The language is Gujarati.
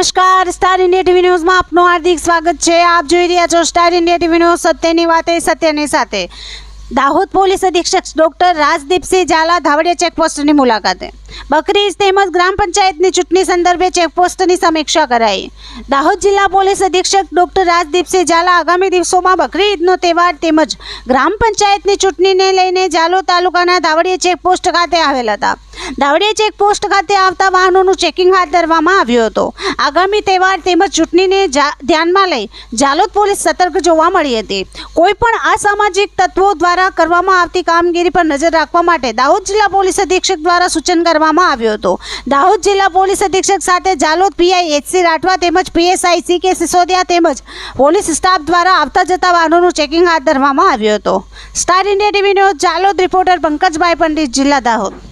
નમસ્કાર. સ્ટાર ઇન્ડિયા ટીવી ન્યૂઝમાં આપનું હાર્દિક સ્વાગત છે. આપ જોઈ રહ્યા છો સ્ટાર ઇન્ડિયા ટીવી ન્યૂઝ સત્યની વાતે, સત્યની સાથે. દાહોદ પોલીસ અધિક્ષક ડોક્ટર રાજદીપસિંહ ઝાલા ધાવડિયા ચેકપોસ્ટની મુલાકાતે. બકરી ઈદ તેમજ ગ્રામ પંચાયતની ચૂંટણી સંદર્ભે ચેકપોસ્ટની સમીક્ષા કરાઈ. દાહોદ જિલ્લા પોલીસ અધિક્ષક ડોક્ટર રાજદીપસિંહ ઝાલા આગામી દિવસોમાં બકરી ઈદનો તહેવાર તેમજ ગ્રામ પંચાયતની ચૂંટણીને લઈને ઝાલો તાલુકાના ધાવડિયા ચેકપોસ્ટ ખાતે આવેલ હતા. દાવડિયા ચેકપોસ્ટ ખાતે આવતા વાહનોનું ચેકિંગ હાથ ધરવામાં આવ્યું હતું. આગામી તહેવાર તેમજ ચૂંટણીને ધ્યાનમાં લઈ જાલોદ પોલીસ સતર્ક જોવા મળી હતી. કોઈ પણ અસામાજિક તત્વો દ્વારા કરવામાં આવતી કામગીરી પર નજર રાખવા માટે દાહોદ જિલ્લા પોલીસ અધિક્ષક દ્વારા સૂચન કરવામાં આવ્યું હતું. દાહોદ જિલ્લા પોલીસ અધિક્ષક સાથે જાલોદ પીઆઈ એચસી રાઠવા તેમજ પીએસઆઈ સી કે સિસોદિયા તેમજ પોલીસ સ્ટાફ દ્વારા આવતા જતા વાહનોનું ચેકિંગ હાથ ધરવામાં આવ્યું હતું. Star India TV news Jhalod reporter Pankajbhai Pandit જિલ્લા દાહોદ.